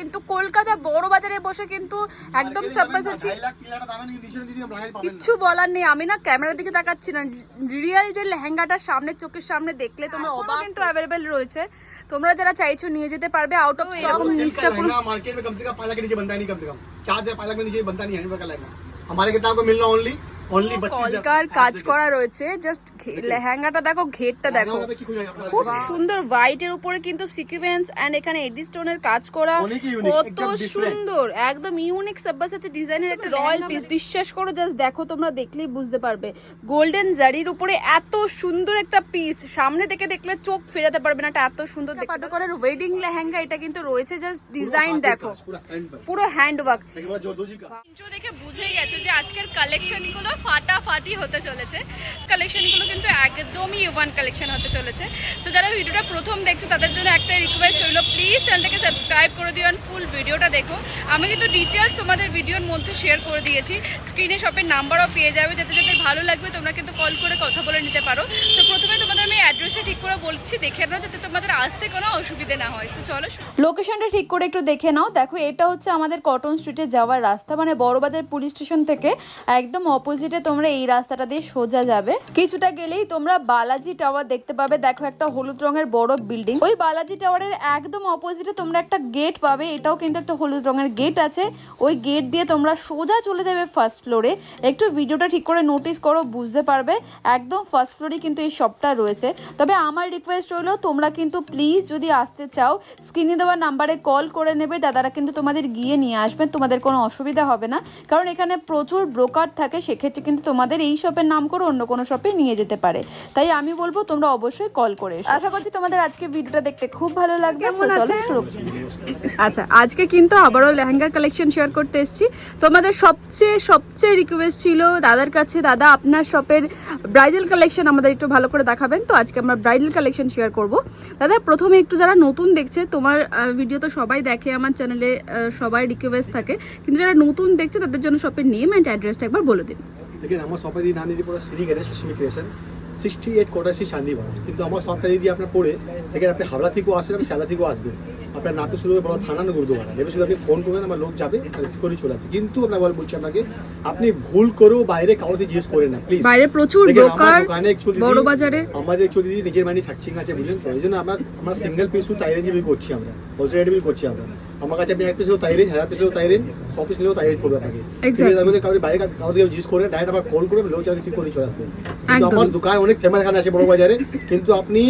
কিন্তু কলকাতা বড় বাজারে বসে কিন্তু একদম সারপ্রাইজ আছে। কিছু বলার নেই আমি না ক্যামেরার দিকে তাকাচ্ছি না। রিয়েল যে লেহেঙ্গাটা সামনে চোখের সামনে দেখলে তোমরা অবাক কিন্তু अवेलेबल রয়েছে। তোমরা যারা চাইছো নিয়ে যেতে পারবে আউট অফ স্টক নিস্তা পুরো মার্কেট মে কমসে কম পালা কে নিচে বানতা নেই কমসে কম। कम से পালা 4 নিচে বানতা নেই में লাগা बनता কিতাব কো মিলনা किताब को मिलना ओनली কলকার কাজ করা রয়েছে জাস্ট লেহেঙ্গাটা দেখো ঘেরটা দেখো। খুব সুন্দর হোয়াইট এর উপরে কিন্তু সিকুয়েন্স এন্ড এখানে এডি স্টোন এর কাজ করা। কত সুন্দর একদম ইউনিক সাব্বাস আছে ডিজাইনের একটা রয়্যাল পিস মানে- বিশ্বাস করো জাস্ট দেখো তোমরা দেখলেই বুঝতে পারবে। গোল্ডেন জারির উপরে এত সুন্দর একটা পিস সামনে থেকে দেখলে চোখ ফেরাতে পারবে না এটা এত সুন্দর দেখতে। পাতো করার ওয়েডিং লেহেঙ্গা এটা কিন্তু রয়েছে জাস্ট ডিজাইন দেখো। পুরো হ্যান্ড ওয়ার্ক দেখে বুঝে গেছো যে আজকের কালেকশনগুলো ফাটা ফাটাফাটি হতে চলেছে। কালেকশনগুলো কিন্তু একদমই ওয়ান কালেকশন হতে চলেছে। তো যারা ভিডিওটা প্রথম দেখছ, তাদের জন্য একটা রিকোয়েস্ট হলো প্লিজ চ্যানেলটাকে সাবস্ক্রাইব করে দিও ফুল ভিডিওটা দেখো। আমি কিন্তু ডিটেলস তোমাদের ভিডিওর মধ্যে শেয়ার করে দিয়েছি। স্ক্রিনে শপের নাম্বারও পেয়ে যাবে। যাতে যাদের ভালো লাগবে, তোমরা কিন্তু কল করে কথা বলে নিতে পারো। তো প্রথমে তোমাদের আমি অ্যাড্রেসটা ঠিক করে বলছি। দেখে নাও যাতে তোমাদের আসতে কোনো অসুবিধে না হয়। তো চলো লোকেশনটা ঠিক করে একটু দেখে নাও। দেখো, এটা হচ্ছে আমাদের কটন স্ট্রিটে যাওয়ার রাস্তা। মানে বড়বাজার পুলিশ স্টেশন থেকে একদম অপোজিটে তোমরা এই রাস্তাটা দিয়ে সোজা যাবে। কিছুটা গেলেই তোমরা বালাজি টাওয়ার দেখতে পাবে। দেখো একটা হলুদ রঙের বড় বিল্ডিং। ওই বালাজি টাওয়ারের একদম অপোজিটে তোমরা একটা গেট পাবে। এটাও কিন্তু একটা হলুদ রঙের গেট আছে। ওই গেট দিয়ে তোমরা সোজা চলে যাবে ফার্স্ট ফ্লোরে। একটু ভিডিওটা ঠিক করে নোটিস করো, বুঝতে পারবে। একদম ফার্স্ট ফ্লোরে কিন্তু এই শপটা রয়েছে। তবে আমার রিকোয়েস্ট হলো তোমরা কিন্তু প্লিজ যদি আসতে চাও, স্ক্রিনে দেওয়া নাম্বারে কল করে নেবে। দাদারা কিন্তু তোমাদের গিয়ে নিয়ে আসবেন তোমাদের কোনো অসুবিধা হবে না। কারণ এখানে প্রচুর ব্রোকার থাকে। সেক্ষেত্রে কিন্তু তোমাদের এই শপের নাম করে অন্য কোনো শপে নিয়ে যেতে পারে। তাই আমি বলব তোমরা অবশ্যই কল করে আশা করছি তোমাদের আজকে ভিডিওটা দেখতে খুব ভালো লাগবে। চলো শুরু আচ্ছা আজকে কিন্তু আবারও লেহেঙ্গা কালেকশন শেয়ার করতে এসেছি। তোমাদের সবচেয়ে সবচেয়ে রিকোয়েস্ট ছিল দাদার কাছে দাদা আপনার শপের ব্রাইডাল কালেকশন আমাদের একটু ভালো করে দেখাবেন। তো আজকে আমরা ব্রাইডাল কালেকশন শেয়ার করব। দাদা প্রথমে একটু যারা নতুন দেখছে তোমার ভিডিও তো সবাই দেখে আমার চ্যানেলে সবাই রিকোয়েস্ট থাকে। কিন্তু যারা নতুন দেখছে তাদের জন্য শপের নেম অ্যান্ড অ্যাড্রেসটা একবার বলে দিন। দেখেন আমার শপে দিয়ে নাম দিদি পুরো সিঁড়ি গেলে শিশমি ক্রিয়েশন সিক্সটি এইট কোটাশি চান্দিপাড়া কিন্তু আমার শপটা যদি আপনার পড়ে দেখেন আপনি হাওড়া থেকেও আসেন আপনি শিয়ালদা থেকেও আসবেন। আপনার নামটা শুরু হবে বড় থানা না গুরুদুয়ারা। নেবে শুধু আপনি ফোন করবেন আমার লোক যাবে করে চলে আসবে। কিন্তু আপনার বল বলছি আপনাকে আপনি ভুল করেও বাইরে কাউকে জিজ্ঞেস করেন না প্লিজ বাইরে প্রচুর বড় বাজারে। আমাদের অ্যাকচুয়ালি নিজের ম্যানুফ্যাকচারিং আছে বুঝলেন তো? এই জন্য আমরা আমরা সিঙ্গেল পিসও তাইরেন বিল করছি আমরা। হোলসেল বিল করছি আমরা। আমার কাছে আপনি এক পিসেও তাইরেন হাজার পিসেও তাইরেন ছ পিস নিলেও তাইরেন করবে আপনাকে। বাইরে কাউকে জিজ্ঞেস করে ডাইরেক্ট আবার কল করে লোক রিসিভ করে চলে আসবে। কিন্তু আমার দোকান অনেক ফেমাস এখানে আছে বড় বাজারে, কিন্তু আপনি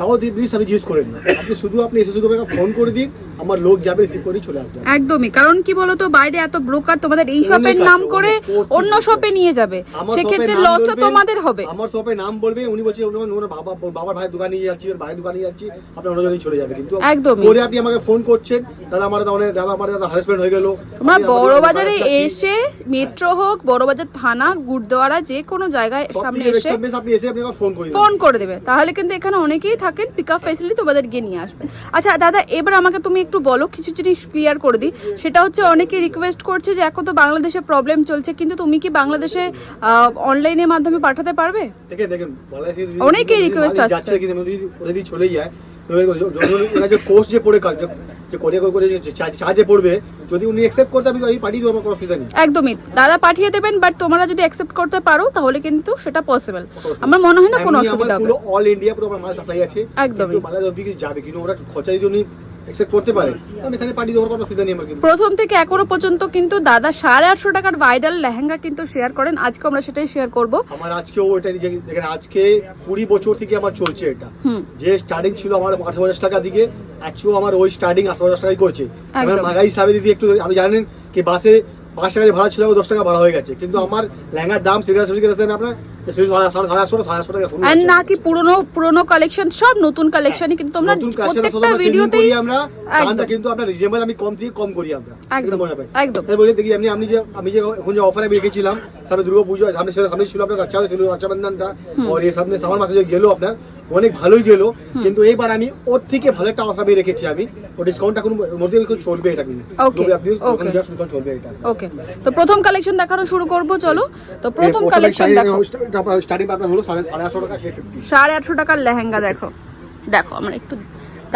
কাউ দিয়ে আপনি জিজ্ঞেস করেন না। আপনি শুধু আপনি এসে শুধু ফোন করে দিন আমার লোক যাবে রিসিভ করে চলে আসবে। একদমই কারণ কি বলতো বাইরে এত ব্রোকার তোমাদের এই শপের নাম করে অন্য শপে নিয়ে যাবে। সেক্ষেত্রে লসটা তোমাদের হবে। আমার শপে নাম বলবেন উনি বলছে ওনার বাবা বাবার ভাইয়ের দোকানে নিয়ে যাচ্ছি ওর ভাইয়ের দোকানে নিয়ে যাচ্ছি আপনার অন্যজনই চলে যাবে। কিন্তু একদমই। পরে আপনি আমাকে ফোন করছেন দাদা আমার অনেক দাদা আমার দাদা হারাসমেন্ট হয়ে গেল। তোমরা বড় বাজারে এসে মেট্রো হোক বড় বাজার থানা গুরদ্বারা যে কোনো জায়গায় সামনে এসে আপনি এসে আপনি ফোন করে ফোন করে দেবে। তাহলে কিন্তু এখানে অনেকেই থাকেন পিক আপ ফেসিলিটি তোমাদের গিয়ে নিয়ে আসবে। আচ্ছা দাদা এবার আমাকে তুমি একটু বলো কিছু জিনিস ক্লিয়ার করে দিই সেটা হচ্ছে অনেকে রিকোয়েস্ট করছে যে এখন তো বাংলাদেশে প্রবলেম চলছে কিন্তু তুমি কি বাংলাদেশে অনলাইনের মাধ্যমে পাঠাতে পারবে? দেখেন দেখেন অনেকেই যদি request আসছে। যদি চলে যায় য- কোর্স যে পড়ে কাজ যে কোরিয়া করে চার্জে পড়বে যদি উনি অ্যাকসেপ্ট করতে আমি আমি পাঠিয়ে দেবো আমার কোনো অসুবিধা নেই। একদমই দাদা পাঠিয়ে দেবেন বাট তোমরা যদি অ্যাকসেপ্ট করতে পারো তাহলে কিন্তু সেটা পসিবল আমার মনে হয় না কোনো অসুবিধা হবে। পুরো অল ইন্ডিয়া পুরো আমার মাল সাপ্লাই আছে। একদমই। বাংলাদেশ অব্দি যাবে কিন্তু ওরা খরচা যদি উনি অ্যাকসেপ্ট করতে পারে। আমি এখানে দেওয়ার কোনো অসুবিধা নেই আমার কিন্তু। প্রথম থেকে এখনও পর্যন্ত কিন্তু দাদা সাড়ে আটশো টাকার ভাইরাল লেহেঙ্গা কিন্তু শেয়ার করেন। আজকে আমরা সেটাই শেয়ার করব। আমার আজকেও যে- দেখেন আজকে কুড়ি বছর থেকে আমার চলছে এটা। যে স্টার্টিং ছিল আমার আঠারো হাজার টাকা দিকে অ্যাকচুয়াল আমার ওই স্টার্টিং আঠারো হাজার টাকাই করছে। আমার। মাগাই হিসাবে দিদি একটু আমি জানেন কি বাসে পাঁচ টাকা ভাড়া ছিল দশ টাকা ভাড়া হয়ে গেছে। কিন্তু আমার লেহেঙ্গার দাম সিরিয়াস আপনার আর নাকি পুরনো পুরনো কালেকশন সব নতুন কালেকশনই কিন্তু তোমরা প্রত্যেকটা আমরা changing ভিডিওতেই আমরা। দামটা কিন্তু রিজনেবল আমি কম থেকে কম করি আমরা। একদম, এটা রাখবেন। একদম। বলি দেখি আমি আমি যে আমি যে এখন যে অফারে রেখেছিলাম সামনে দুর্গা পুজো সামনে ছিল- সামনে ছিল আপনার রক্ষা ছিল আর এই সামনে শ্রাবণ মাসে যে গেল আপনার অনেক ভালোই গেল। কিন্তু এইবার আমি ওর থেকে ভালো একটা অফার আমি রেখেছি আমি। ও ডিসকাউন্টটা কোনো মধ্যে এখন চলবে এটা কিন্তু আপনি ওখানে যাওয়ার ডিসকাউন্ট চলবে এটা। ওকে তো প্রথম কালেকশন দেখানো শুরু করব চলো। তো প্রথম কালেকশন দেখো। স্টার্টিং আপনার হলো সাড়ে সাড়ে আটশো টাকা সে ফিফটি সাড়ে আটশো টাকার লেহেঙ্গা দেখো। দেখো আমরা একটু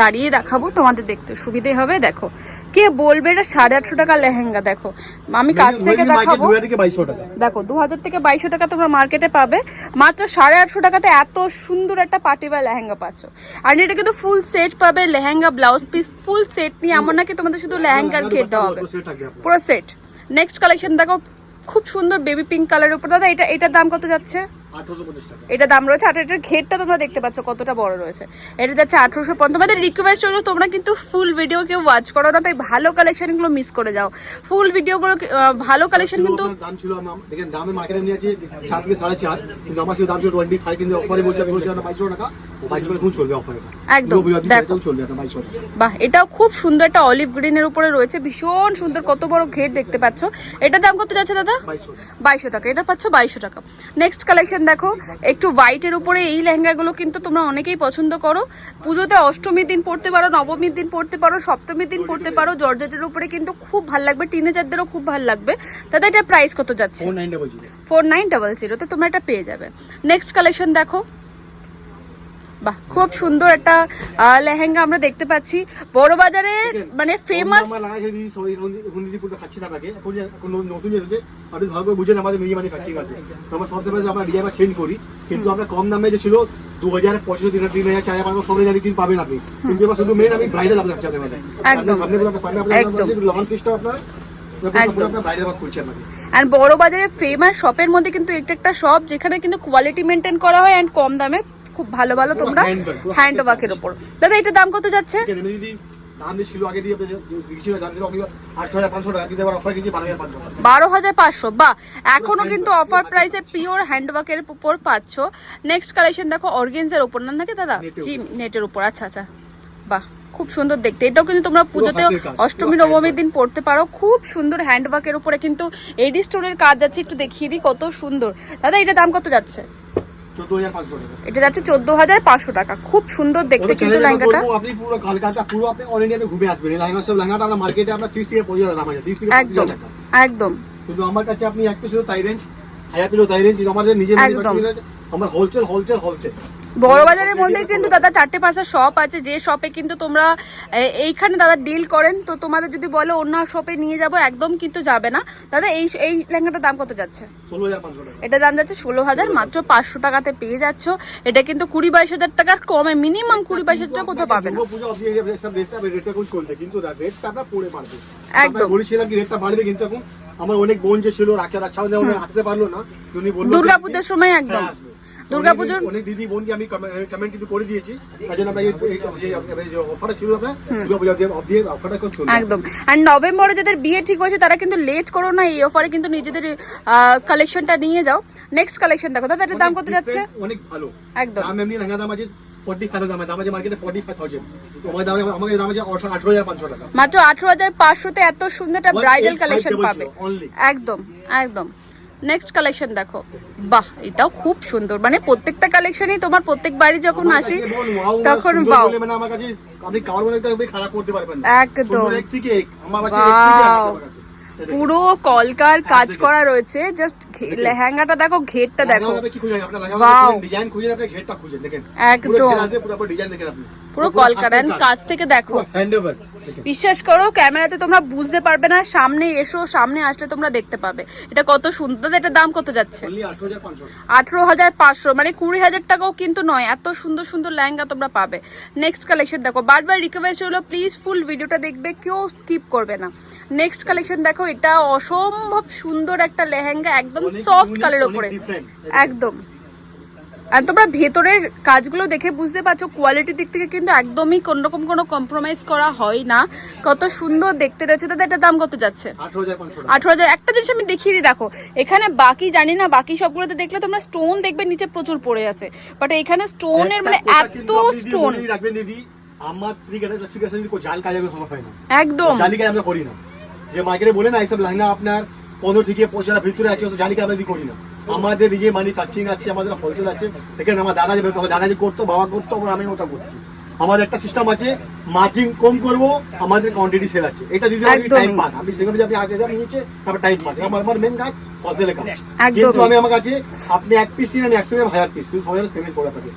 দাঁড়িয়ে দেখাবো তোমাদের দেখতে সুবিধে হবে। দেখো কে বলবে এটা? সাড়ে আটশো টাকা লেহেঙ্গা দেখো। আমি কাছ থেকে দেখাবো। দেখো দু হাজার থেকে বাইশশো টাকা তোমরা মার্কেটে পাবে। মাত্র সাড়ে আটশো টাকাতে এত সুন্দর একটা পার্টি বা লেহেঙ্গা পাচ্ছ। আর এটা কিন্তু ফুল সেট পাবে lehenga blouse piece full set নিয়ে এমন নাকি তোমাদের শুধু লেহেঙ্গার দেওয়া হবে। পুরো সেট নেক্সট কালেকশন দেখো খুব সুন্দর বেবি পিঙ্ক কালারের উপর। দাদা এটা এটার দাম কত যাচ্ছে? 1850 টাকা এটা দাম রয়েছে আর এটার ঘেরটা তোমরা দেখতে পাচ্ছ কতটা বড় রয়েছে। এটা যাচ্ছে আঠারোশো পঞ্চাশ। তোমাদের রিকোয়েস্ট হলো তোমরা কিন্তু ফুল ভিডিও কেউ ওয়াচ করো না তাই ভালো কালেকশনগুলো মিস করে যাও। ফুল ভিডিওগুলো ভালো কালেকশন কিন্তু দাম ছিল দেখেন দামে মার্কেটে নিয়ে আছি চার থেকে সাড়ে চার কিন্তু আমার দাম ছিল টোয়েন্টি ফাইভ কিন্তু অফারে বলছে আমি বলছি বাইশশো টাকা বাহ এটাও খুব সুন্দর একটা অলিভ গ্রিনের উপরে রয়েছে ভীষণ সুন্দর কত বড় ঘের দেখতে পাচ্ছ। এটার দাম কত যাচ্ছে দাদা? বাইশশো টাকা। এটা পাচ্ছ বাইশশো টাকা। নেক্সট কালেকশন দেখো একটু হোয়াইটের উপরে এই লেহেঙ্গাগুলো কিন্তু তোমরা অনেকেই পছন্দ করো। পুজোতে অষ্টমীর দিন পড়তে পারো নবমীর দিন পড়তে পারো সপ্তমীর দিন পড়তে পারো জর্জেটের উপরে কিন্তু খুব ভালো লাগবে টিনেজারদেরও খুব ভালো লাগবে। দাদা এটা প্রাইস কত যাচ্ছে? Four nine double zero four nine double জিরোতে তোমরা এটা পেয়ে যাবে। নেক্সট কালেকশন দেখো। বাহ খুব সুন্দর একটা লেহেঙ্গা আমরা দেখতে পাচ্ছি বড় বাজারে মানে ফেমাস নতুন এসেছে আপনি ভালো করে বুঝেন আমাদের মিনি ম্যানুফ্যাকচারিং আছে তো আমরা চেঞ্জ করি কিন্তু আমরা কম দামে যে ছিল দু হাজার পঁচিশ তিন তিন হাজার চার হাজার সব জানি কিন্তু পাবেন আপনি কিন্তু এবার শুধু মেন আমি ব্রাইডাল আপনার চাচ্ছি আপনার সামনে সামনে লঞ্চ সিস্টেম আপনার একদম। আপনার ব্রাইডাল খুলছে আপনাকে আর বড় বাজারে ফেমাস শপের মধ্যে কিন্তু একটা একটা শপ যেখানে কিন্তু কোয়ালিটি মেনটেন করা হয় এন্ড কম দামে খুব ভালো ভালো তোমরা হ্যান্ড ওয়ার্কের উপর। দাদা এটার দাম কত যাচ্ছে? বারো হাজার পাঁচশো বা এখনও কিন্তু অফার প্রাইসে পিওর হ্যান্ডওয়ার্কের উপর পাচ্ছ। নেক্সট কালেকশন দেখো অর্গেন্সের উপর না নাকি দাদা? জি নেটের উপর। আচ্ছা আচ্ছা। বাহ খুব সুন্দর দেখতে। এটাও কিন্তু তোমরা পুজোতে অষ্টমী নবমীর দিন পড়তে পারো। খুব সুন্দর হ্যান্ডওয়ার্কের উপরে কিন্তু এডি স্টোনের কাজ যাচ্ছে একটু দেখিয়ে দিই কত সুন্দর। দাদা এটা দাম কত যাচ্ছে? এটা যাচ্ছে চোদ্দ হাজার পাঁচশো টাকা। খুব সুন্দর দেখতে কিন্তু লেহেঙ্গাটা। আপনি পুরো কলকাতা পুরো আপনি অল ইন্ডিয়া ঘুরে আসবেন। লেহেঙ্গা সব লেহেঙ্গাটা আমরা মার্কেটে আমরা তিরিশ থেকে পঁচিশ হাজার দাম আছে তিরিশ থেকে একদম টাকা। একদম। কিন্তু আমার কাছে আপনি এক পিসেরও তাই রেঞ্জ হাজার পিসেরও তাই রেঞ্জ আমাদের নিজের। আমার হোলসেল হোলসেল হোলসেল বড় বাজারের মধ্যে কিন্তু দাদা চারটে পাঁচটা শপ আছে। যে শপে কিন্তু তোমরা এইখানে দাদা ডিল করেন। তো তোমাদের যদি বলো অন্য শপে নিয়ে যাব একদম কিন্তু যাবে না। দাদা এই এই লেহেঙ্গাটার দাম কত যাচ্ছে? এটা দাম যাচ্ছে ষোলো হাজার মাত্র পাঁচশো টাকাতে পেয়ে যাচ্ছ। এটা কিন্তু কুড়ি বাইশ হাজার টাকার কমে মিনিমাম কুড়ি বাইশ হাজার টাকা কোথাও পাবে না। একদম। বলেছিলাম কি রেটটা বাড়বে কিন্তু এখন আমার অনেক বোন যে ছিল রাখে রাখা আসতে পারল না। দুর্গাপুজোর সময় একদম। হ্যাঁ, দুর্গাপুজোর অনেক- দিদি বোনকে আমি কমেন্ট কিন্তু করে দিয়েছি। তার জন্য আমরা এই- অফারটা ছিল আপনার দুর্গাপূজা দিয়ে অফ দিয়ে অফারটা চলছে। একদম। আর নভেম্বরে যাদের বিয়ে ঠিক হয়েছে তারা কিন্তু লেট করো না এই অফারে কিন্তু নিজেদের কালেকশনটা নিয়ে যাও। নেক্সট কালেকশন দেখো। এটার দাম কত যাচ্ছে? অনেক ভালো। একদম। দাম এমনি লেহেঙ্গা দাম আছে মাত্র আঠারো হাজার পাঁচশোতে এত সুন্দর একটা ব্রাইডাল কালেকশন পাবে। একদম একদম। নেক্সট কালেকশন দেখো। বাহ এটাও খুব সুন্দর। মানে প্রত্যেকটা কালেকশনই তোমার প্রত্যেক বাড়ি যখন আসি তখন বাও মানে আমার কাছে আপনি কারোর মধ্যে খারাপ করতে পারবেন না। একদম। সুন্দর এক থেকে এক। আমার কাছে এক থেকে এক আছে Wow. আমার কাছে। পুরো কলকার কাজ করা রয়েছে জাস্ট লেহেঙ্গাটা দেখো ঘেরটা দেখো। একদম। পুরো হাতের কাজ। থেকে দেখো। বিশ্বাস করো ক্যামেরাতে তোমরা বুঝতে পারবে না সামনে এসো সামনে আসলে তোমরা দেখতে পাবে। এটা কত সুন্দর এটার দাম কত যাচ্ছে? Only 18,500 আঠারো হাজার পাঁচশো মানে কুড়ি হাজার টাকাও কিন্তু নয় এত সুন্দর সুন্দর লেহেঙ্গা তোমরা পাবে। নেক্সট কালেকশন দেখো বারবার রিকোয়েস্ট হলো প্লিজ ফুল ভিডিওটা দেখবে কেউ স্কিপ করবে না। নেক্সট কালেকশন দেখো এটা অসম্ভব সুন্দর একটা লেহেঙ্গা একদম সফট কালারের অনেক একদম। আর তোমরা ভেতরের কাজগুলো দেখে বুঝতে পারছ কোয়ালিটির দিক থেকে কিন্তু একদমই কোন রকম কোনো কম্প্রোমাইজ করা হয় না। কত সুন্দর দেখতে রয়েছে দাদা এটার দাম কত যাচ্ছে? 18,500 আঠারো হাজার। একটা জিনিস আমি দেখিয়ে দিই রাখো এখানে বাকি জানি না বাকি সবগুলোতে দেখলে তোমরা স্টোন দেখবে নিচে প্রচুর পড়ে আছে। বাট এখানে স্টোনের মানে এত স্টোন দিদি, আমার স্ত্রী জাল কাজ না একদম। জালি কাজ আমরা করি না। যে মার্কেটে বলে না এইসব লেহেঙ্গা আপনার পনেরো থেকে পঁচিশ ভিতরে আছে জালি কাজ আমরা করি না। আমাদের নিজে ম্যানুফ্যাকচারিং আছে আমাদের হোলসেল আছে। দেখেন আমার দাদা যে আমার দাদা যে করতো বাবা করতো আবার আমি ওটা করছি। আমাদের একটা সিস্টেম আছে মার্জিন কম করব আমাদের কোয়ান্টিটি সেল আছে। এটা দিদি আপনি টাইম পাস আপনি সেখানে যে আপনি আসে আপনি নিচে তারপর টাইম পাস আমার আমার মেন কাজ হোলসেলের কাজ। কিন্তু আমি আমার কাছে আপনি এক পিস নিন আমি একশো হাজার পিস কিন্তু সবাই সেল করে থাকে।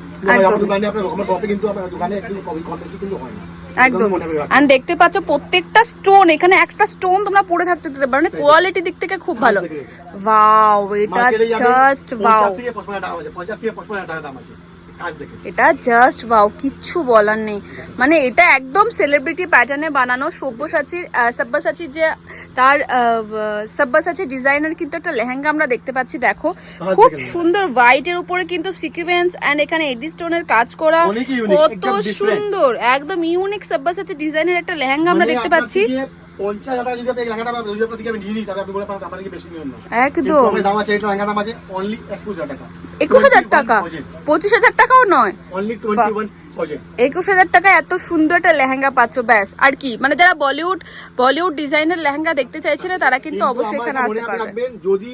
আমার দোকানে আপনার আমার শপে কিন্তু আমার দোকানে একটু কম বেশি কিন্তু হয় না। একদম। আর দেখতে পাচ্ছ প্রত্যেকটা স্টোন এখানে একটা স্টোন তোমরা পরে থাকতে দিতে পারো। মানে কোয়ালিটি দিক থেকে খুব ভালো। ওয়াও এটা জাস্ট ওয়াও পঞ্চাশ থেকে পঁচপান্ন টাকা আছে। পঞ্চাশ থেকে পঁচপান্ন টাকা দাম আছে। এটা জাস্ট ওয়াও কিচ্ছু বলার নেই। মানে এটা একদম সেলিব্রিটি প্যাটার্নে বানানো সব্যসাচীর সব্যসাচীর যে তার সব্যসাচী ডিজাইনার কিন্তু একটা লেহেঙ্গা আমরা দেখতে পাচ্ছি দেখো। খুব। সুন্দর হোয়াইটের উপরে কিন্তু সিকুয়েন্স এন্ড এখানে এডি স্টোনের কাজ করা। কত সুন্দর একদম ইউনিক সব্যসাচী ডিজাইনের একটা লেহেঙ্গা আমরা মানে দেখতে পাচ্ছি। পঞ্চাশ হাজার যদি আপনি এই লেহেঙ্গাটা রোজগার থেকে নিয়ে নিই তাহলে আপনি বলে পাবেন আমার বেশি নিবেন না। একদম। দাম আছে এটা লেহেঙ্গা আছে অনলি একুশ হাজার টাকা। একুশ হাজার টাকা? পঁচিশ হাজার টাকাও নয়? অনলি টোয়েন্টি ওয়ান একুশ হাজার টাকা এত সুন্দর একটা লেহেঙ্গা পাচ্ছ ব্যাস। আর কি? মানে যারা বলিউড বলিউড ডিজাইনের লেহেঙ্গা দেখতে চাইছিল তারা কিন্তু অবশ্যই এখানে আসতে পারবে। রাখবেন যদি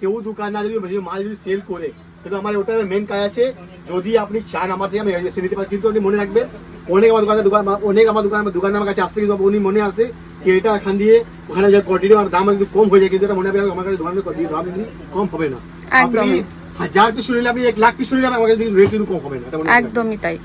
কেউ দোকানদার যদি মাল যদি সেল করে কিন্তু আমার ওটা মেন কাজ আছে যদি আপনি চান আমার থেকে আমি এসে নিতে পারি। কিন্তু আপনি মনে রাখবেন অনেক আমার দোকানে দোকান অনেক আমার দোকান দোকানে আমার কাছে আসছে কিন্তু উনি মনে আসছে কি এটা এখান দিয়ে ওখানে যে কোয়ান্টিটি আমার দাম একটু কম হয়ে যায় কিন্তু এটা মনে রাখবেন আমার কাছে দোকানে দাম কিন্তু কম হবে না। আপনি হাজার পিস নিলে আপনি এক লাখ পিস নিলে আমার কাছে রেট কিন্তু কম হবে না। একদমই তাই।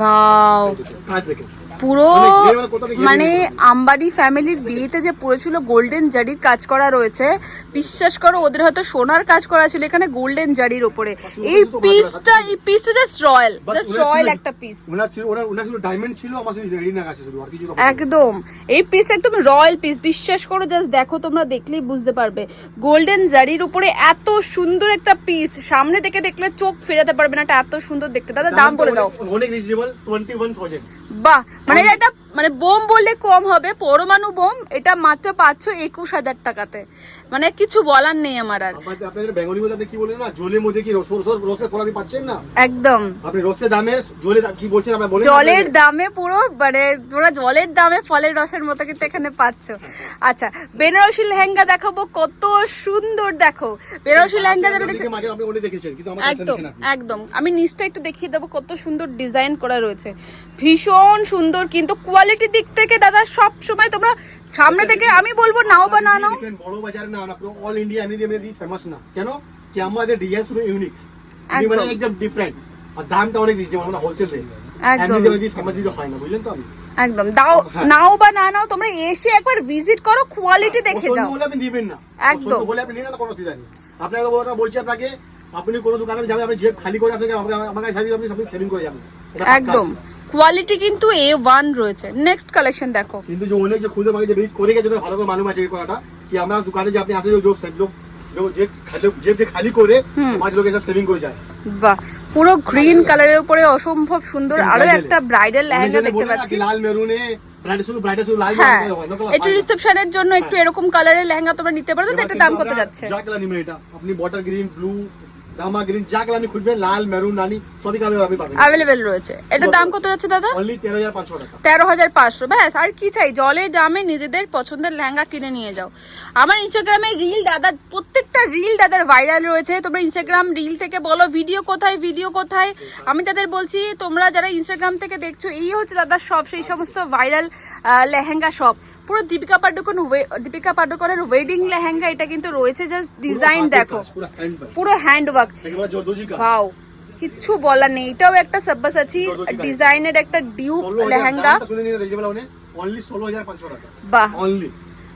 ভাও কাজ দেখে পুরো মানে মানে মানে আম্বানি ফ্যামিলির বিয়েতে যে পড়েছিল গোল্ডেন জারির কাজ করা রয়েছে বিশ্বাস করো ওদের হয়তো সোনার কাজ করা ছিল এখানে গোল্ডেন জারির উপরে এই পিসটা এই পিসটা জাস্ট রয়্যাল জাস্ট রয়্যাল একটা পিস ছিল ডায়মন্ড ছিল একদম। এই পিস একদম রয়্যাল পিস বিশ্বাস করো জাস্ট দেখো তোমরা দেখলেই বুঝতে পারবে। গোল্ডেন জারির উপরে এত সুন্দর একটা পিস সামনে থেকে দেখলে চোখ ফেরাতে পারবে না এটা এত সুন্দর দেখতে। দাদা দাম বলে দাও। অনেক- রিজনেবল টোয়েন্টি ওয়ান থাউজেন্ড বাহ মানে এটা মানে বোম বললে কম হবে, পরমাণু বোম, এটা মাত্র পাচ্ছ একুশ হাজার টাকাতে। মানে কিছু বলার নেই আমার আর। আপনাদের বেঙ্গলি মধ্যে আপনি কি বলেন না? জলের মধ্যে কি রস রস আপনি পাচ্ছেন না? একদম। আপনি রসের দামে জলে কি বলছেন আপনার বলেন জলের দামে পুরো মানে তোমরা জলের দামে ফলের রসের মতো কিন্তু এখানে পাচ্ছ। আচ্ছা বেনারসি লেহেঙ্গা দেখাবো কত সুন্দর দেখো। বেনারসি লেহেঙ্গা যেটা দেখতে মার্কেট আপনি অনেক দেখেছেন কিন্তু আমার কাছে একদম দেখেন আপনি। একদম। আমি নিচটা একটু দেখিয়ে দেবো কত সুন্দর ডিজাইন করা রয়েছে। ভীষণ সুন্দর কিন্তু কোয়ালিটির দিক থেকে দাদা সব সময় তোমরা সামনে থেকে আমি বলব নাও বা না নাও। বড় বাজারে না পুরো অল ইন্ডিয়া এমনি এমনি ফেমাস না। কেন? কি আমাদের ডিজাইন শুধু ইউনিক। মানে একদম। ডিফারেন্ট আর দামটা অনেক রিজনেবল মানে হোলসেল রেট একদম। এমনি এমনি ফেমাস দিতে হয় না বুঝলেন তো আমি? একদম। দাও হ্যাঁ। নাও বা না নাও তোমরা এসে একবার ভিজিট করো কোয়ালিটি দেখে পছন্দ যাও। হলে আপনি নেবেন না। একদম। হলে আপনি নিন না কোনো অসুবিধা নেই। আপনাকে ওরা বলছি আপনাকে আপনি কোনো দোকানে যাবেন আপনি জেব খালি করে আসবেন আমাকে- আমার কাছে সাজিয়ে আপনি আপনি সেভিং করে যাবেন। একদম। কোয়ালিটি কিন্তু এ ওয়ান রয়েছে। নেক্সট কালেকশন দেখো। কিন্তু যে অনেক যে খুদে মাকে যে ভিজিট করে গেছে ভালো করে মালুম আছে এই কথাটা কি আমরা দোকানে যে আপনি আসে যে লোক যে খালি জেব যে খালি করে পাঁচ লোক এসে সেভিং করে যায়। বাহ। পুরো গ্রিন কালারের উপরে অসম্ভব সুন্দর আরও একটা ব্রাইডাল লেহেঙ্গা দেখতে পাচ্ছি। লাল মেরুনে হ্যাঁ। নকল একটু হয় না। রিসেপশনের জন্য একটু এরকম কালারের লেহেঙ্গা তোমরা নিতে পারো তো এটা দাম কত যাচ্ছে? আপনি bottle green blue Rama green যা কালার আপনি খুঁজবেন লাল মেরুন রানি সবই কালার আপনি পাবেন। অ্যাভেলেবেল রয়েছে। এটা দাম কত যাচ্ছে দাদা? অনলি তেরো হাজার পাঁচশো টাকা। তেরো হাজার পাঁচশো। ব্যাস আর কি চাই? জলের দামে নিজেদের পছন্দের লেহেঙ্গা কিনে নিয়ে যাও। আমার ইনস্টাগ্রামে রিল দাদা প্রত্যেকটা রিল দাদার ভাইরাল রয়েছে। তোমরা ইনস্টাগ্রাম রিল থেকে বলো ভিডিও কোথায় ভিডিও কোথায়? আমি তাদের বলছি তোমরা যারা ইনস্টাগ্রাম থেকে দেখছ এই হচ্ছে দাদার সব সেই সমস্ত ভাইরাল লেহেঙ্গা সব। পুরো দীপিকা পাডুকোন ওয়ে- দীপিকা পাডুকোনের ওয়েডিং লেহেঙ্গা এটা কিন্তু রয়েছে জাস্ট ডিজাইন দেখো। পুরো হ্যান্ড ওয়ার্ক ওয়াও কিচ্ছু বলার নেই। এটাও একটা সব্বাসাচি ডিজাইনের একটা ডিউপ লেহেঙ্গা। মানে টাকা। বাহ।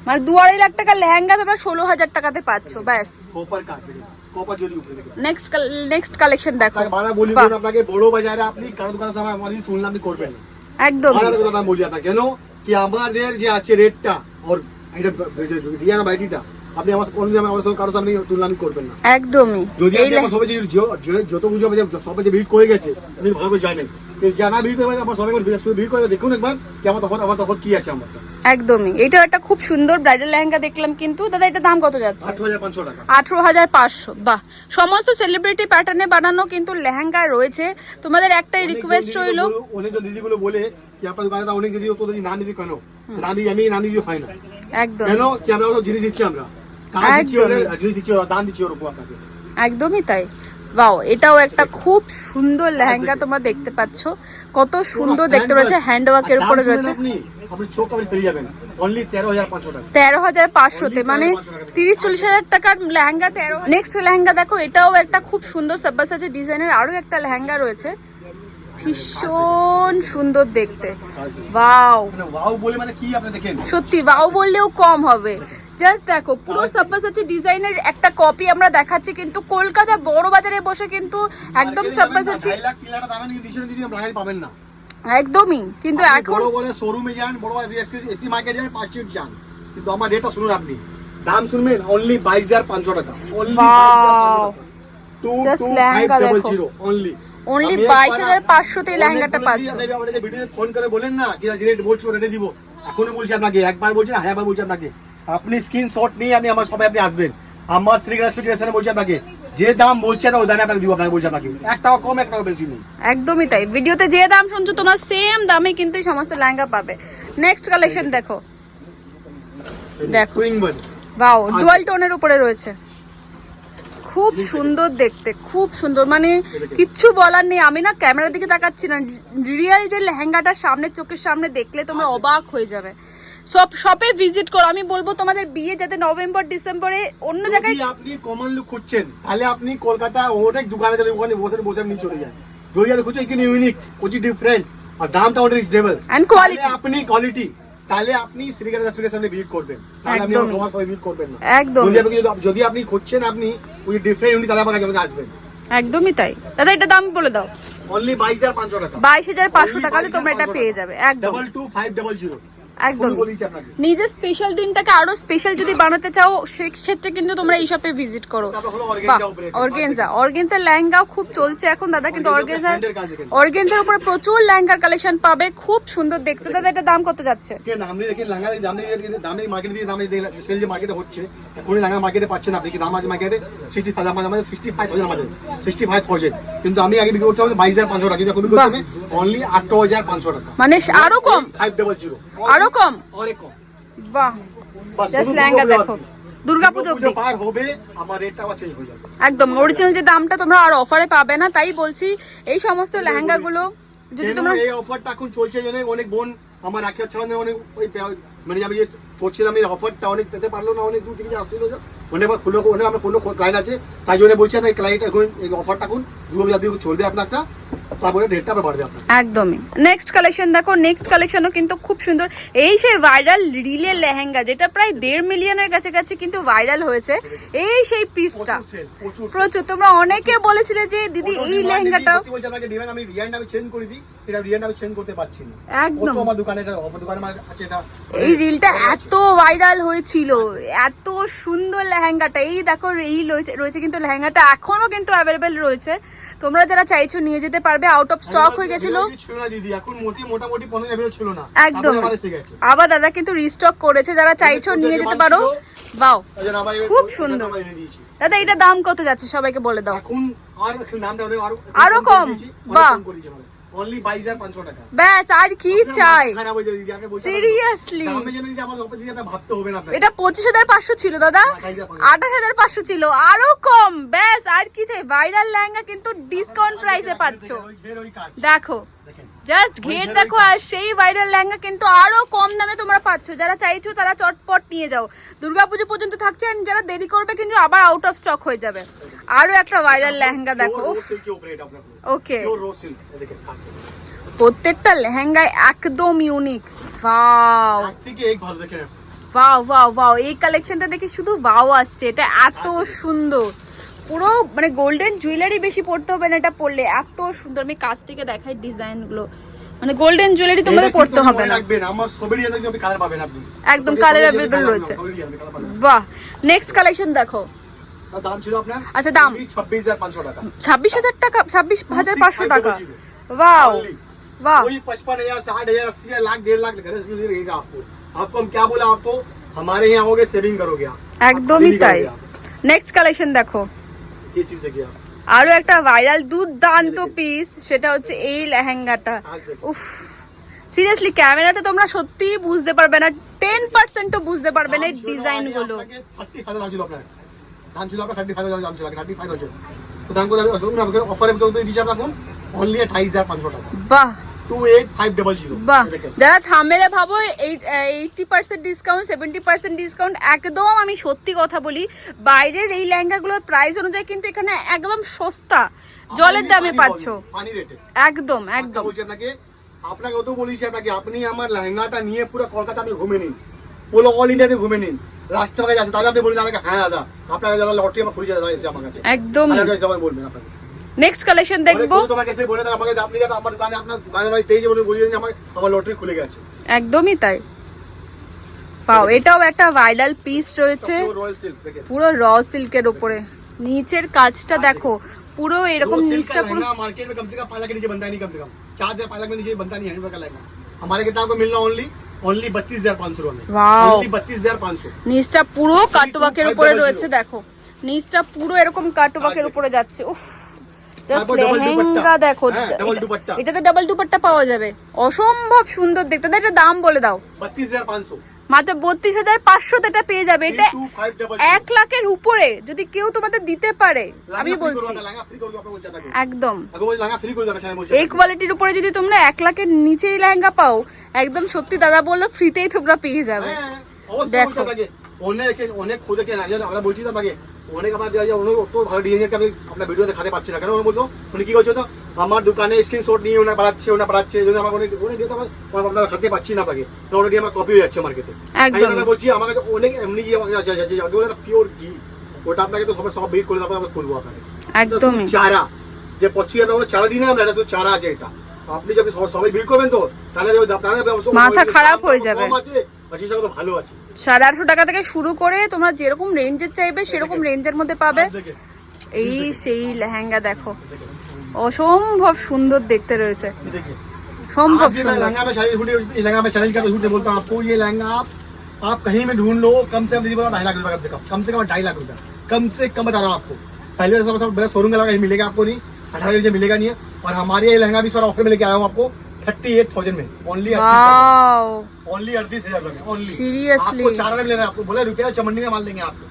মানে দু আড়াই লাখ টাকার লেহেঙ্গা তোমরা ষোলো হাজার টাকাতে পাচ্ছ ব্যাস। উপরে দেখুন। নেক্সট নেক্সট কালেকশন দেখো। আপনাকে বারবার বলি বাহ, বলুন আপনাকে বড় বাজারে আপনি কারও দোকানের সামনে আমাদের তুলনা আপনি করবেন একদম বলি আপনাকে। কেন? কি আমাদের যে আছে রেটটা ওর এটা রিয়ানা বাইটিটা আপনি আমার কোনোদিন আমার সঙ্গে কারও সামনে তুলনা করবেন না। একদমই। যদি আমার সবাই যত বুঝে যে সবাই যে ভিড় করে গেছে আপনি ভালো করে জানেন জানা ভিড় করে আমার সবাই ভিড় করে দেখুন একবার কি আমার তখন আমার তখন কি আছে আমার। একদমই। এটা একটা খুব সুন্দর ব্রাইডাল লেহেঙ্গা দেখলাম কিন্তু। দাদা এটা দাম কত যাচ্ছে? আঠারো হাজার পাঁচশো বাহ। সমস্ত সেলিব্রিটি প্যাটার্নে বানানো কিন্তু লেহেঙ্গা রয়েছে। তোমাদের একটাই রিকোয়েস্ট রইল অনেকজন দিদিগুলো বলে অনেক দিদি তো দিদি না দিদি কেন? না দিদি আমি না দিদি হয় না। একদম। কেন? কি আমরা জিনিস দিচ্ছি আমরা। জিনিস দিচ্ছি দান দিচ্ছি ওর উপর আপনাকে। একদমই তাই। বাও এটাও একটা খুব সুন্দর লেহেঙ্গা তোমরা দেখতে পাচ্ছ। কত সুন্দর দেখতে রয়েছে হ্যান্ড ওয়ার্কের আর উপরে রয়েছে। তেরো হাজার পাঁচশোতে মানে তিরিশ চল্লিশ হাজার টাকার লেহেঙ্গা তেরো নেক্সট লেহেঙ্গা দেখো এটাও একটা খুব সুন্দর ডিজাইনের আরও একটা লেহেঙ্গা রয়েছে। ভীষণ সুন্দর দেখতে। ওয়াও মানে ওয়াও বলে মানে কি আপনি দেখেন? সত্যি বাউ বললেও কম হবে। জাস্ট দেখো পুরো সাব্বাসাচি ডিজাইনের একটা কপি আমরা দেখাচ্ছি কিন্তু কলকাতা বড় বাজারে বসে কিন্তু একদম সাব্বাসাচি পাবেন না। একদমই কিন্তু এখন বড় বড় শোরুমে যান বড় বড় এসি মার্কেট যান পাঁচ যান। কিন্তু আমার রেটটা শুনুন আপনি। দাম শুনবেন অনলি বাইশ হাজার পাঁচশো টাকা। অনলি. Just লেহেঙ্গা দেখো। অনলি Only 22,500 তেই লেহেঙ্গাটা পাচ্ছ। ফোন করে বলেন না কি রেট বলছো রেটে দিব। এখনও বলছি আপনাকে একবার বলছি না হাজারবার বলছি আপনাকে। আপনি স্ক্রিনশট নিয়ে আপনি আমার সবাই আপনি আসবেন। আমার ক্রিয়েশনে বলছি আপনাকে যে দাম বলছেন ওই দামে আপনাকে দিব আপনাকে বলছি আপনাকে। এক টাকা কম এক টাকা বেশি নেই। একদমই তাই। ভিডিওতে যে দাম শুনছো তোমরা সেম দামে কিন্তু এই সমস্ত লেহেঙ্গা পাবে। নেক্সট কালেকশন দেখো। দেখো। বাও ডুয়াল টোনের উপরে রয়েছে। খুব সুন্দর দেখতে খুব সুন্দর। মানে কিচ্ছু বলার নেই। আমি না ক্যামেরার দিকে তাকাচ্ছি না। রিয়েল যে লেহেঙ্গাটা সামনে চোখের সামনে দেখলে তোমরা অবাক হয়ে যাবে। সব শপে ভিজিট করো। আমি বলব তোমাদের বিয়ে যাতে নভেম্বর ডিসেম্বরে অন্য জায়গায় আপনি কমন লুক খুঁজছেন তাহলে আপনি কলকাতা ওটাই দোকানে চলে ওখানে বসে বসে আপনি চলে যান। যদি আপনি খুঁজছেন কিন্তু ইউনিক কোচি ডিফারেন্ট আর দামটা অনেক রিজনেবল এন্ড কোয়ালিটি আপনি কোয়ালিটি তাহলে আপনি শ্রীকান্ত দাসের সামনে ভিজিট করবেন। তাহলে আপনি আমার সবাই ভিজিট করবেন না। একদম। যদি আপনি খুঁজছেন আপনি ওই ডিফারেন্ট ইউনিক তাহলে আমার কাছে আসবেন। একদমই তাই। দাদা এটা দাম বলে দাও। অনলি 22500 টাকা। 22500 টাকা তোমরা এটা পেয়ে যাবে। একদম। 22500 একদম। নিজের স্পেশাল দিনটাকে আরও স্পেশাল যদি বানাতে চাও সেক্ষেত্রে কিন্তু তোমরা এই শপে ভিজিট করো। অর্গেনজা অর্গেনজা লেহেঙ্গাও খুব চলছে এখন দাদা কিন্তু অর্গেনজা। অর্গেনজার উপরে প্রচুর লেহেঙ্গার কালেকশন পাবে খুব সুন্দর। দেখতে দাদা এটা দাম কত যাচ্ছে? কিন্তু আমি আগে বিক্রি করতে হবে বাইশ হাজার পাঁচশো টাকা অনলি আট হাজার পাঁচশো টাকা। মানে আরও কম? ফাইভ ডাবল জিরো আরও কম? অনেক কম। বাহ। জাস্ট লেহেঙ্গা দেখো। দুর্গাপুজো পার হবে আমার রেটটা আবার চেঞ্জ হয়ে যাবে। একদম। অরিজিনাল যে দামটা তোমরা আর অফারে পাবে না তাই বলছি এই সমস্ত লেহেঙ্গাগুলো যদি তোমরা এই অফারটা এখন চলছে জন্য অনেক বোন আমার রাখি মানে অনেক ওই মানে আমি যে করছিলাম এই অফারটা অনেক পেতে পারল না অনেক দূর থেকে আসছিল অনেক আমার কোনো অনেক আমার কোনো ক্লায়েন্ট আছে তাই জন্য বলছি আমি ক্লায়েন্ট এখন এই অফারটা এখন দু হাজার চলবে আপনারটা। তারপরে রেটটা আবার বাড়বে আপনার। একদমই। নেক্সট কালেকশন দেখো নেক্সট কালেকশনও কিন্তু খুব সুন্দর। এই সেই ভাইরাল রিলে লেহেঙ্গা যেটা প্রায় দেড় মিলিয়নের কাছাকাছি কিন্তু ভাইরাল হয়েছে এই সেই পিসটা প্রচুর তোমরা অনেকে বলেছিলে যে দিদি এই লেহেঙ্গাটা দিদি বলছে আমাকে ডিমান্ড আমি রিয়ান্ড আমি চেঞ্জ করে দিই এটা রিয়ান্ড আমি চেঞ্জ করতে পারছি না। একদম। আমার দোকানে এটা অফার দোকানে আমার আছে এটা এই রিলটা এত ভাইরাল হয়েছিল এত সুন্দর লেহেঙ্গাটা। এই দেখো এই রয়েছে রয়েছে কিন্তু লেহেঙ্গাটা এখনও কিন্তু অ্যাভেলেবেল রয়েছে। তোমরা যারা চাইছো নিয়ে যেতে পারবে। আউট অফ স্টক হয়ে গেছিল। ছিল না দিদি এখন মোটি মোটামুটি পনেরো বেরো ছিল না। একদম। আবার দাদা কিন্তু রিস্টক করেছে যারা চাইছো নিয়ে যেতে পারো। বাও খুব সুন্দর। দাদা এটা দাম কত যাচ্ছে? সবাইকে বলে দাও। এখন আরও কম? বাহ। অনলি টাকা। ব্যাস আর কি চাই? খারাপ হয়ে যাবে দিদি আপনি বলতে Seriously? দামে জন্য দিদি আমার অপর দিদি আপনার ভাবতে হবে না এটা পঁচিশ হাজার পাঁচশো ছিল দাদা। আঠাশ হাজার পাঁচশো। ছিল আরও কম। ব্যাস আর কি চাই? ভাইরাল লেহেঙ্গা কিন্তু ডিসকাউন্ট প্রাইসে পাচ্ছ। দেখো। দেখেন। জাস্ট ঘের দেখো আর সেই ভাইরাল লেহেঙ্গা কিন্তু আরও কম দামে তোমরা পাচ্ছ। যারা চাইছো তারা চটপট নিয়ে যাও। দুর্গাপুজো পর্যন্ত থাকছে আর যারা দেরি করবে কিন্তু আবার আউট অফ স্টক হয়ে যাবে। আরও একটা ভাইরাল লেহেঙ্গা দেখো ওকে প্রত্যেকটা লেহেঙ্গা একদম unique wow wow wow wow এই কালেকশনটা দেখে শুধু ওয়াও আসছে। এটা এত সুন্দর। পুরো মানে গোল্ডেন জুয়েলারি বেশি পড়তে হবে না এটা পরলে এত সুন্দর আমি কাছ থেকে দেখাই ডিজাইন গুলো মানে গোল্ডেন জুয়েলারি তোমাদের এটা পড়তে কিন্তু হবে মনে না রাখবেন, আমার সবেরই এলাকায় আপনি কালার পাবেন আপনি একদম সবেরই colour সবেরই available colour রয়েছে। পাবেন, সবেরই আপনি colour পাবেন। বাহ নেক্সট কালেকশন দেখো আর দাম ছিল আপনার আচ্ছা, দাম। ছাব্বিশ হাজার পাঁচশো টাকা ছাব্বিশ হাজার টাকা ছাব্বিশ হাজার পাঁচশো 25,500 টাকা জিরো। Wow Only। वाह कोई पचपन हजार साठ हजार अस्सी हजार लाख डेढ़ लाख घर में रहेगा आपको आपको हम क्या बोला आपको हमारे यहाँ आओगे सेविंग करोगे आप একদমই खरीदी তাই करोगे आप। নেক্সট কালেকশন দেখো ये चीज देखिए आप আরো একটা ভাইরাল দুর্দান্ত পিস সেটা হচ্ছে এই লেহেঙ্গাটা আজ দেখো। উফ সিরিয়াসলি ক্যামেরাতে তোমরা সত্যিই বুঝতে পারবে না টেন পার্সেন্টও বুঝতে পারবে না এই দাম ছিল ডিজাইন আগে গুলো আপনাকে 35,000 দাম ছিল আপনার দাম ছিল আপনার থার্টি ফাইভ দাম ছিল থার্টি ফাইভ তো দাম করে আমি আপনাকে অফারে তো দিচ্ছি আপনার এখন অনলি আঠাইশ হাজার পাঁচশো টাকা বাহ বাহ। যারা থামেলে ভাবো eighty percent discount seventy percent discount একদম আমি সত্যি কথা বলি বাইরের এই লেহেঙ্গাগুলোর প্রাইস অনুযায়ী কিন্তু এখানে একদম সস্তা জলের দামে পাচ্ছ। পানি রেটে। একদম একদম। একদম আপনাকে অত আপনাকে আপনি আমার লেহেঙ্গাটা নিয়ে পুরো কলকাতা আপনি ঘুমে নিন। পুরো অল ইন্ডিয়াতে ঘুমে নিন। রাস্তায় যাচ্ছে তাহলে আপনি বলুন আমাকে হ্যাঁ দাদা আপনাকে যারা লটারি আমার খুলে যাবে আমার কাছে। একদম। বলবেন আপনাকে। নেক্সট কালেকশন দেখবো অনেক তোমাকে এসে বলে দেয় আমাকে আপনি যাতে আমার দোকানে আপনার দোকানে ভাই পেয়ে বলে বলিয়ে দিন আমার আমার লটারি খুলে গেছে একদমই তাই পাও এটাও একটা ভাইরাল পিস রয়েছে রয়্যাল সিল্ক দেখে পুরো র সিল্কের উপরে নিচের কাজটা দেখো পুরো এরকম वो सिल्क নিচটা का পুরো लहंगा मार्केट में कम से कम पाँच लाख के नीचे बनता ही नहीं कम से कम चार हजार पाँच लाख के नीचे बनता नहीं है रुपए का लहंगा हमारे किताब को मिलना ओनली ओनली बत्तीस हजार पाँच सौ में Wow. ओनली बत्तीस हजार पाँच सौ নিচটা পুরো কাটওয়ার্কের five উপরে double রয়েছে zero। দেখো নিচটা পুরো এরকম কাটওয়ার্কের উপরে যাচ্ছে উফ জাস্ট তারপর double লেহেঙ্গা দেখো এটাতে ডাবল দুপাট্টা। পাওয়া যাবে। অসম্ভব সুন্দর দেখতে। এটা দাম বলে দাও। মাত্র বত্রিশ হাজার পাঁচশো এটা পেয়ে যাবে। এটা এক লাখের উপরে যদি কেউ তোমাদের দিতে পারে আমি বলছি। একদম। এই কোয়ালিটির উপরে যদি তোমরা এক লাখের নিচেই লেহেঙ্গা পাও একদম সত্যি দাদা বলল ফ্রিতেই তোমরা পেয়ে যাবে। দেখো। অনেক অনেক খোঁজে আমরা বলছি তোমাকে অনেক আমার দেওয়া যায় অনেক অত ভালো ডিজাইনের আমি আপনার ভিডিও দেখাতে পারছি না কেন বলতো উনি কি করছে তো আমার দোকানে স্ক্রিনশট নিয়ে ওনা বাড়াচ্ছে ওনা বাড়াচ্ছে আমার অনেক অনেক দিয়ে তো আমার আপনার পাচ্ছি না আপনাকে অলরেডি আমার কপি হয়ে যাচ্ছে মার্কেটে একদম। আমি বলছি আমার কাছে অনেক এমনি যে পিওর ঘি ওটা আপনাকে তো সবাই সব করে তারপর আমরা খুলবো আপনাকে একদমই শুধু চারা যে পঁচিশ হাজার চারা দিই না আমরা এটা শুধু চারা আছে এটা আপনি যদি সবাই- বিল করবেন তো তাহলে তাহলে মাথা খারাপ হয়ে যাবে। কম আছে আর সেই সঙ্গে তো ভালো আছে সাড়ে আটশো টাকা থেকে শুরু করে তোমরা যেরকম রেঞ্জের চাইবে সেরকম রেঞ্জের মধ্যে পাবে আর দেখে, এই সেই লেহেঙ্গা দেখো অসম্ভব সুন্দর দেখতে রয়েছে ये देखिए সম্ভব आप ये সুন্দর लहंगा में चैलेंज ये लहंगा में चैलेंज करके झूठ नहीं बोलता हूं आपको ये लहंगा आप आप कहीं में ढूंढ लो कम से कम दीदी बोला ढाई लाख रुपए कम से कम कम से कम ढाई लाख रुपए कम से कम बता रहा हूँ आपको पहले सब सब बड़ा शोरूम का लगा कहीं मिलेगा आपको नहीं अठारह से मिलेगा नहीं है और हमारे ये लहंगा भी इस बार ऑफर में लेके आया हूँ आपको थर्टी एट थाउजेंड में ओनली वाओ ओनली अड़तीस हजार रुपए में ओनली Seriously? आपको चार हजार में ले रहे हैं आपको बोले रुपया चमंडी में माल देंगे आपको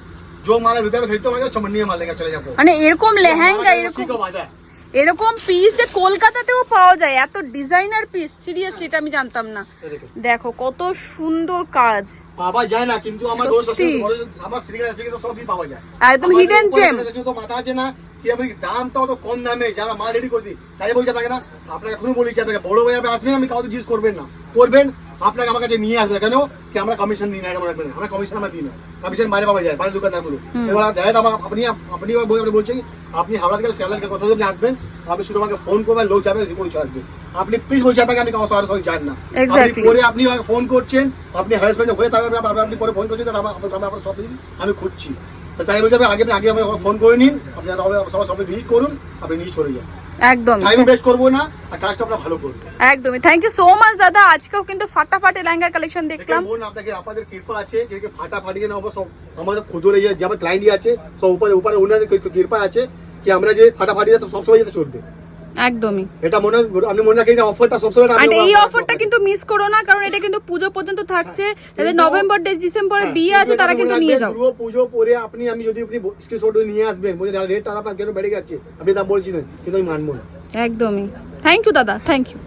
जो माल रुपया में खरीदते हो चमंडी में माल देंगे चले जाओ মানে এরকম লেহেঙ্গা हमारा এরকম उसी का वादा है এরকম পিস যে কলকাতাতেও পাওয়া যায় এত ডিজাইনার পিস সিরিয়াসলি এটা আমি জানতাম না ये देखिए দেখো কত সুন্দর কাজ পাওয়া যায় না কিন্তু আমার সত্যি। বড় আমার শ্রীকান্ত থেকে তো সবই পাওয়া যায় একদম আমাদের hidden উপরে gem। যেহেতু তো মাথা আছে না কি আমি দামটাও তো কম দামে যারা মাল রেডি করে দিই তাই বলছি আপনাকে না আপনাকে এখনও বলেছি আপনাকে বড় ভাই আপনি আসবেন আমি কাউকে জিজ্ঞেস করবেন না। করবেন আপনাকে আমার কাছে নিয়ে আসবে কেন? কি আমরা কমিশন দিই না এটা রাখবেন আমরা কমিশন আমরা দিই না। কমিশন বাইরে পাওয়া যায় বাইরের দোকানদারগুলো। এবার ডাইরেক্ট আমার আপনি আপনি বই আপনি বলছেন আপনি হাওড়া থেকে শিয়ালদা থেকে কোথাও আপনি আসবেন আপনি শুধু আমাকে ফোন করবেন লোক যাবে রিসিভ করে চলে আসবে। আপনি প্লিজ বলছি আপনাকে আমি কারও সঙ্গে যান না। আপনি পরে আপনি আমাকে ফোন করছেন আপনি হ্যারাসমেন্ট হয়ে তারপরে আপনি- পরে ফোন করছেন আমার আমার সব আমি খুঁজছি। তাই বলছি আগে আগে আমি ফোন করে নিন আপনি সবাই সবাই ভিজিট করুন আপনি নিয়ে চলে যান। একদম টাইম ওয়েস্ট করব না আর কাজটা আপনার ভালো করুন। একদমই। থ্যাংক ইউ সো মাচ দাদা। আজকেও কিন্তু ফাটাফাটি কালেকশন দেখলাম। আপনাদের কৃপা আছে যেদিকে ফাটা ফাটিয়ে না সব আমাদের যে যাবে আছে সব উপরে উপরে ওনাদের কৃপা আছে কি আমরা যে ফাটাফাটি তো সবসময় যেতে চলবে। একদমই। এটা মনে আপনি মনে রাখেন অফারটা সবসময় আর এই অফারটা কিন্তু মিস করো না কারণ এটা কিন্তু পুজো পর্যন্ত থাকছে। তাহলে নভেম্বর ডিসেম্বরে বিয়ে আছে তারা কিন্তু নিয়ে যাও। পুরো পুজো পরে আপনি আমি যদি আপনি স্ক্রিনশট নিয়ে আসবেন বলে রেটটা আপনার কেন বেড়ে যাচ্ছে? আপনি দাম বলছি না কিন্তু আমি মানবো না। একদমই। থ্যাংক ইউ দাদা থ্যাংক ইউ